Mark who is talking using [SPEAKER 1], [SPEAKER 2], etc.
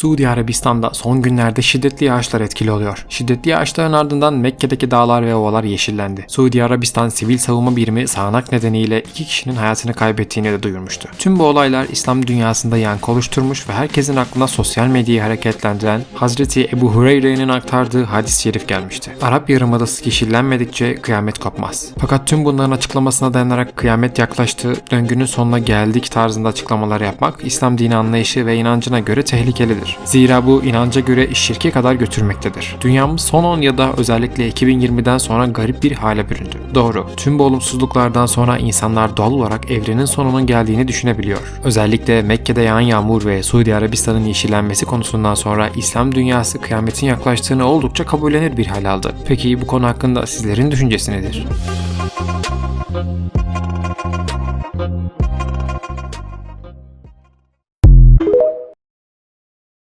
[SPEAKER 1] Suudi Arabistan'da son günlerde şiddetli yağışlar etkili oluyor. Şiddetli yağışların ardından Mekke'deki dağlar ve ovalar yeşillendi. Suudi Arabistan Sivil Savunma Birimi sağanak nedeniyle iki kişinin hayatını kaybettiğini de duyurmuştu. Tüm bu olaylar İslam dünyasında yankı oluşturmuş ve herkesin aklına sosyal medyayı hareketlendiren Hazreti Ebu Hureyre'nin aktardığı hadis-i şerif gelmişti. Arap Yarımadası yeşillenmedikçe kıyamet kopmaz. Fakat tüm bunların açıklamasına dayanarak kıyamet yaklaştı, döngünün sonuna geldik tarzında açıklamalar yapmak İslam dini anlayışı ve inancına göre tehlikelidir. Zira bu inanca göre şirke kadar götürmektedir. Dünyamız son 10 ya da özellikle 2020'den sonra garip bir hale büründü. Doğru, tüm bu olumsuzluklardan sonra insanlar doğal olarak evrenin sonunun geldiğini düşünebiliyor. Özellikle Mekke'de yağan yağmur ve Suudi Arabistan'ın yeşillenmesi konusundan sonra İslam dünyası kıyametin yaklaştığını oldukça kabullenir bir hal aldı. Peki bu konu hakkında sizlerin düşüncesi nedir?